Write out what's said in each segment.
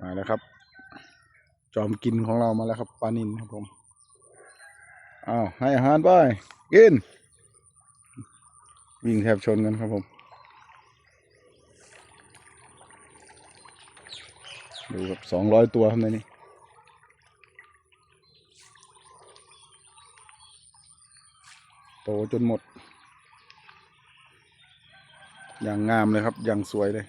มาแล้วครับ จอมกินของเรามาแล้วครับปลานินครับผมอ้าวให้อาหารไปกิน วิ่งแทบชนกันครับผม ดูครับสองร้อยตัวครับในนี้โตจนหมด อย่างงามเลยครับ อย่างสวยเลย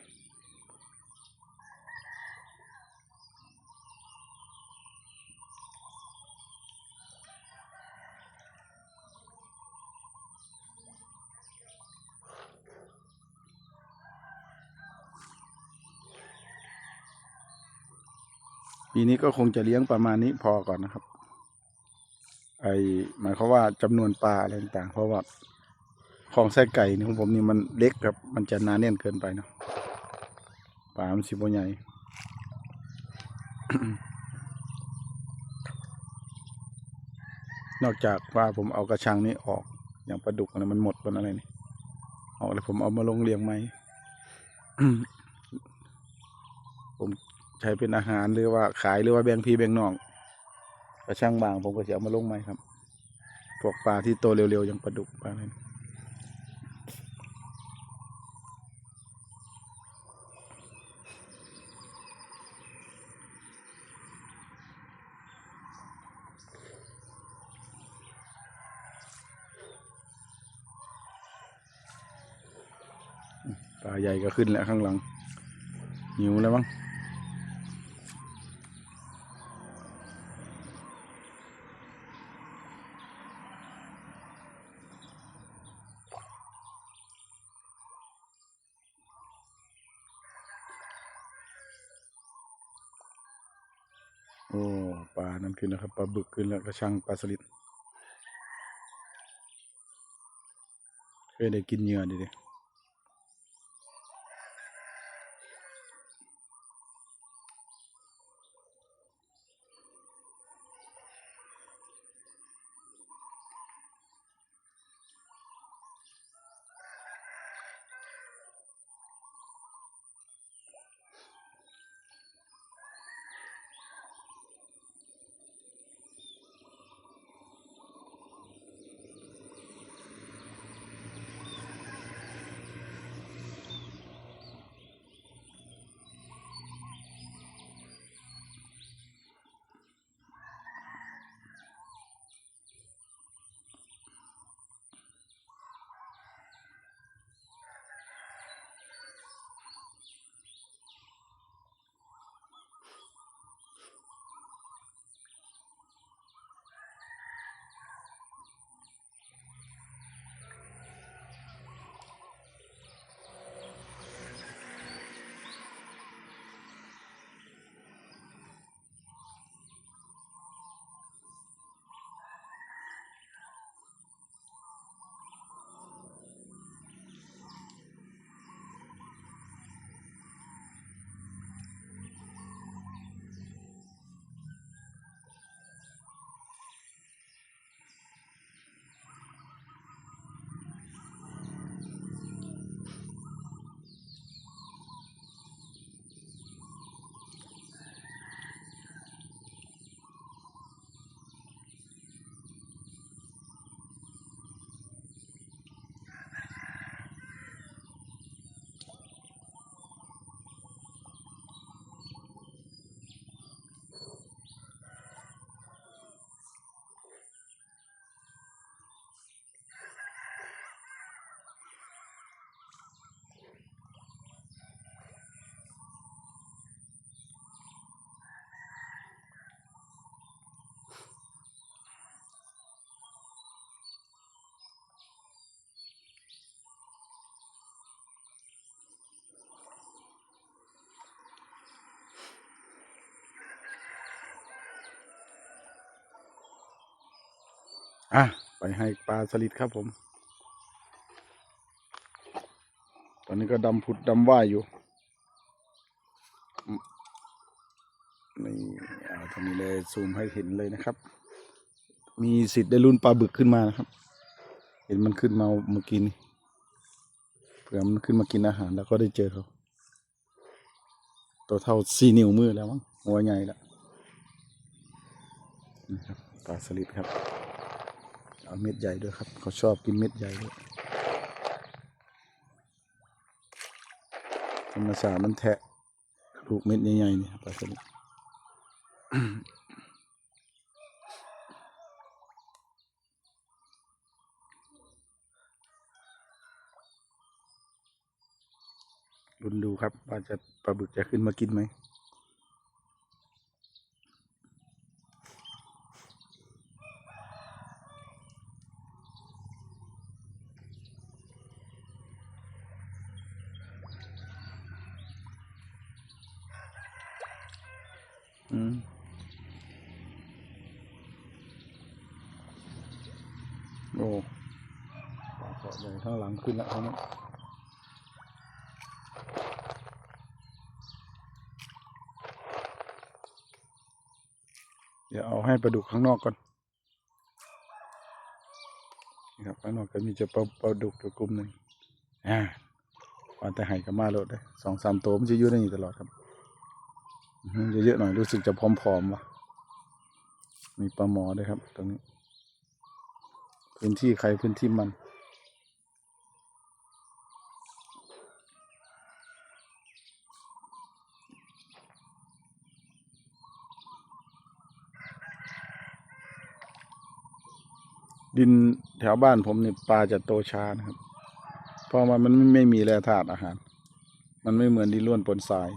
ปีนี้ก็คงจะเลี้ยงประมาณนี้พอก่อนนะครับ ไอหมายความว่าจำนวนปลาอะไรต่างๆ เพราะว่าคลองไส้ไก่นี่ของผมนี่มันเล็กครับ มันจะหนาแน่นเกินไปเนาะปลามันสิบใหญ่นอกจากว่าผมเอากระชังนี้ออกอย่างปลาดุกอะไรมันหมดบนอะไรนี่ออกแล้วผมเอามาลงเลี้ยงไหม ช้เป็นอาหารหรือว่าขายหรือว่าแบ่งพี่แบ่งน้องกระช่างบางผมก็จะเอามาลงไหมครับพวกปลาที่โตเร็วๆอย่างปลาดุกปลาอะไรนี่ปลาใหญ่ก็ขึ้นแล้วข้างหลังหิวแล้วมั้ง โอ้ปลานั่นขึ้นแล้วครับปลาบึกขึ้นแล้วกระชังปลาสลิดเคยได้กินเหยื่อดิดิ อะ ไปให้ปลาสลิดครับผม ตอนนี้ก็ดำผุดดำว่ายอยู่ นี่เอาตรงนี้เลยซูมให้เห็นเลยนะครับ มีสิทธิ์ได้รุ่นปลาบึกขึ้นมานะครับ เห็นมันขึ้นมาเมื่อกี้นี่เผื่อมันขึ้นมากินอาหารแล้วก็ได้เจอเขาตัวเท่าสี่นิ้วมือแล้วมั้งหัวใหญ่ละนี่ครับปลาสลิดครับ เอาเม็ดใหญ่ด้วยครับ เขาชอบกินเม็ดใหญ่ด้วยธรรมชาติมันแทะลูกเม็ดใหญ่ๆนี่ปลาสลิดรุนดูครับว่าจะปลาบึกจะขึ้นมากินไหม อืม โอ้ปลา เกาะใหญ่ข้างหลังขึ้นแล้วเขาเนี่ยเดี๋ยวเอาให้ปลาดุกข้างนอกก่อนนี่ครับข้างนอกก็มีจะปลาปลาดุกตัวกลุ่มหนึ่งอ่าวันแต่ไห่กับมาโลดได้สองสามตัวมันจะอยู่ในนี้ตลอดครับเยอะๆหน่อยรู้สึกจะพร้อมๆว่ะมีปลาหมอด้วยครับตรงนี้ พื้นที่ใครพื้นที่มัน ดินแถวบ้านผมเนี่ยปลาจะโตช้านะครับ เพราะว่ามันไม่ไม่มีแร่ธาตุอาหาร มันไม่เหมือนดินล้วนปนทราย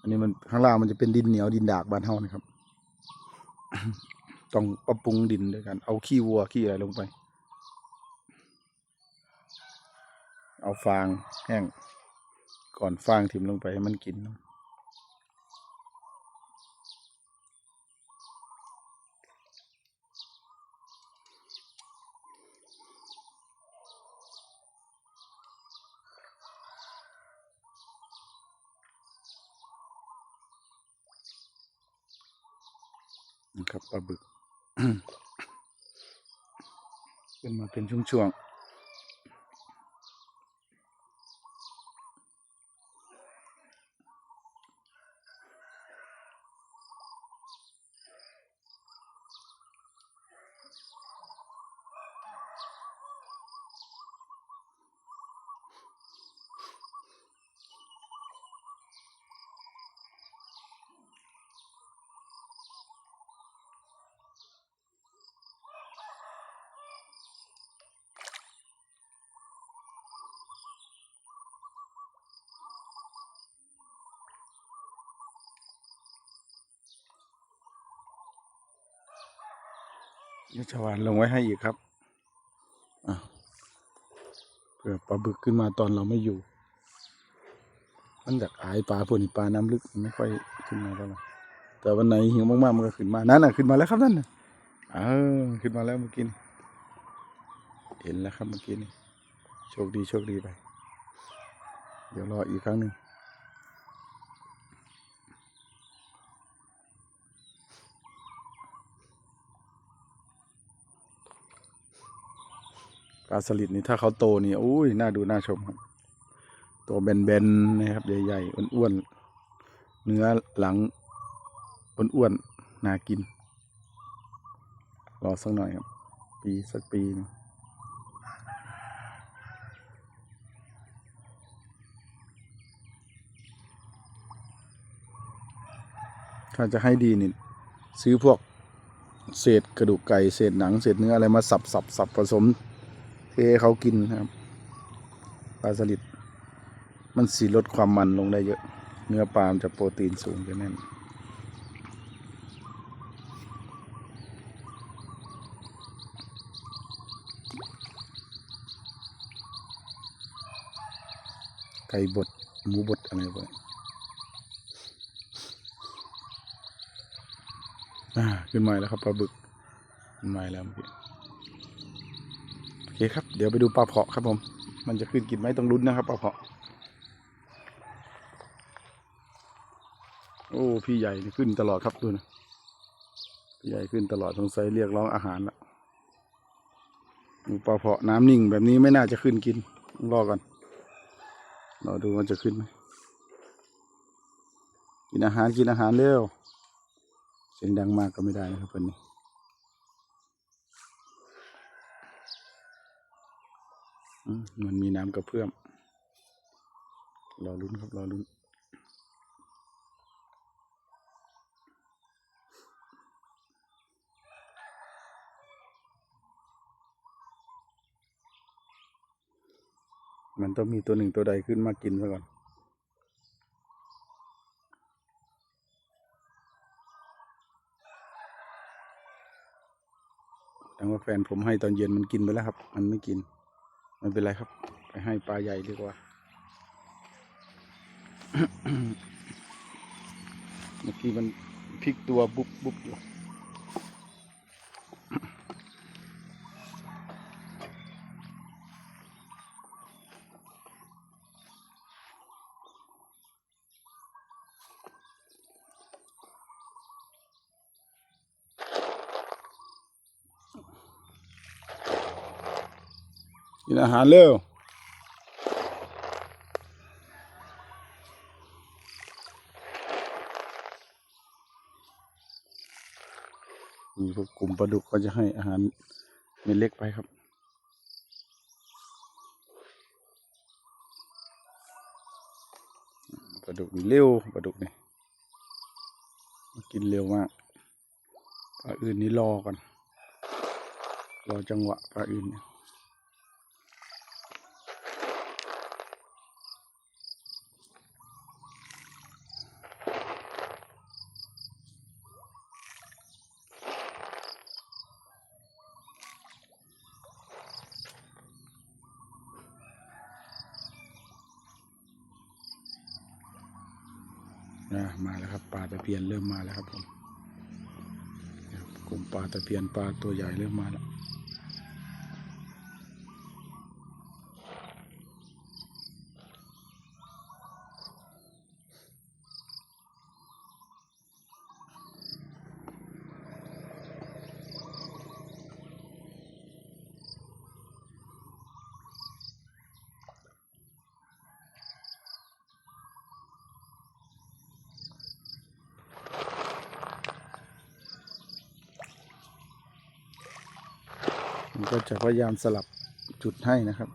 อันนี้มันข้างล่างมันจะเป็นดินเหนียวดินดากบ้านเฮานะครับ ต้องปรับปรุงดินด้วยกัน เอาขี้วัวขี้อะไรลงไป เอาฟางแห้ง ก่อนฟางถิ่มลงไปให้มันกิน นะครับปลาบึก ขึ้นมาเป็นช่วงๆ นี่ชวานลงไว้ให้อีกครับเผื่อปลาบึกขึ้นมาตอนเราไม่อยู่ มันอยากอายปลาพวกนี้ปลาน้ำลึกไม่ค่อยขึ้นมาเท่าไหร่แต่วันไหนหิวมากๆมันก็ขึ้นมานั่นน่ะขึ้นมาแล้วครับนั่นน่ะเออขึ้นมาแล้วเมื่อกี้เห็นแล้วครับเมื่อกี้นี่โชคดีโชคดีไป เดี๋ยวรออีกครั้งหนึ่ง ปลาสลิดนี่ถ้าเขาโตนี่อุ้ยน่าดูน่าชมครับ ตัวแบนๆนะครับใหญ่ๆอ้วนๆเนื้อหลังอ้วนๆน่ากิน รอสักหน่อยครับ ปีสักปีนถ้าจะให้ดีนี่ซื้อพวกเศษกระดูกไก่เศษหนังเศษเนื้ออะไรมาสับสับสับผสม เทให้เขากินนะครับปลาสลิดมันสีลดความมันลงได้เยอะ เนื้อปลามจะโปรตีนสูงจะแน่นไก่บดหมูบดอะไรไปอ่าขึ้นมาแล้วครับปลาบึกขึ้นมาแล้วเมื่อกี้ คครับ เดี๋ยวไปดูปลาเพาะครับผม มันจะขึ้นกินไหมต้องลุ้นนะครับปลาเพาะ โอ้พี่ใหญ่ขึ้นตลอดครับดูนะพี่ใหญ่ขึ้นตลอดสงสัยเรียกร้องอาหารละดูปลาเพาะน้ำนิ่งแบบนี้ไม่น่าจะขึ้นกินต้องรอก่อนรอดูมันจะขึ้นไหมกินอาหารกินอาหารเร็วเสียงดังมากก็ไม่ได้นะครับเพิ่นนี่ มันมีน้ำกระเพื่อมรอลุ้นครับรอลุ้นมันต้องมีตัวหนึ่งตัวใดขึ้นมากินซะก่อน แต่ว่าแฟนผมให้ตอนเย็นมันกินไปแล้วครับ มันไม่กิน ไม่เป็นไรครับ ไปให้ปลาใหญ่ดีกว่า เมื่อกี้มันพลิกตัวบุบบุบอยู่ อาหารเร็วมีพวกกลุ่มปลาดุกก็จะให้อาหารเม็ดเล็กไปครับ ปลาดุกนี่เร็วปลาดุกนี่กินเร็วมากปลาอื่นนี่รอก่อนรอจังหวะปลาอื่นเนี่ย นะมาแล้วครับปลาตะเพียนเริ่มมาแล้วครับผมกลุ่มปลาตะเพียนปลาตัวใหญ่เริ่มมาแล้ว ก็จะพยายามสลับจุดให้นะครับ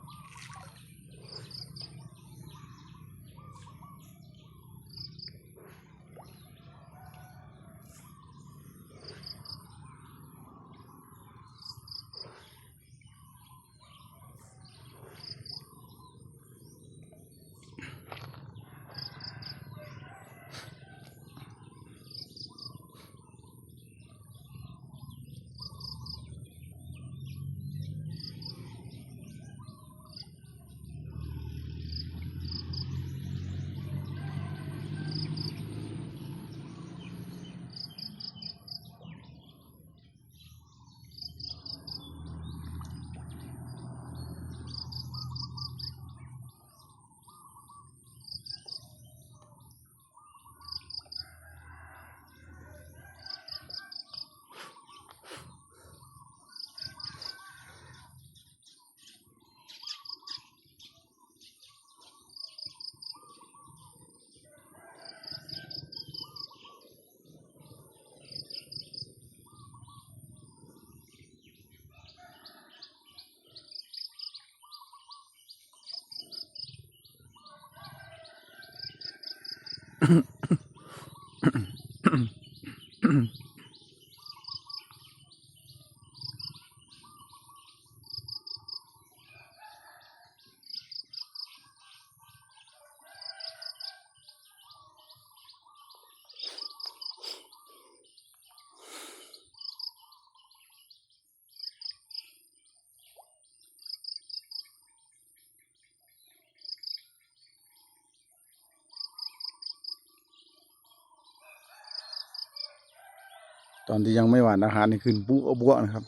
อนที่ยังไม่หวานอาหารนี่ขึ้นปุ๊บวนะครับ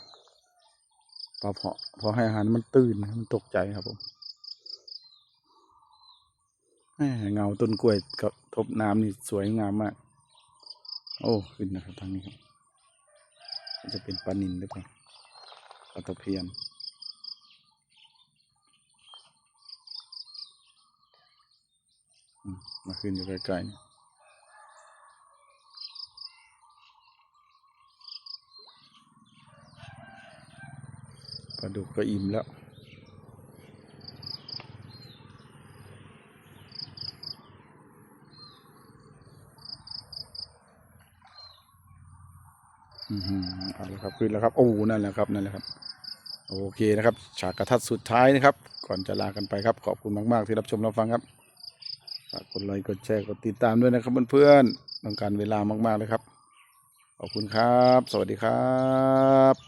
พอพอพอให้อาหารมันตื่นมันตกใจครับผมเงาต้นกล้วยกับทบน้ำนี่สวยงามมาก โอ้ขึ้นนะครับทางนี้ครับ จะเป็นปลานินหรือเปล่าปลาตะเพียนมมาขึ้นอยู่ใกล้ๆ ปลาดุกก็อิ่มแล้ว อือหือเอาละครับขึ้นแล้วครับ โอ้ นั่นแหละครับนั่นแหละครับ โอเคนะครับ ฉากกระทัดสุดท้ายนะครับ ก่อนจะลากันไปครับ ขอบคุณมาก ๆ ที่รับชมรับฟังครับฝากกดไลค์กดแชร์กดติดตามด้วยนะครับเพื่อนๆต้องการเวลามากๆเลยครับ ขอบคุณครับ สวัสดีครับ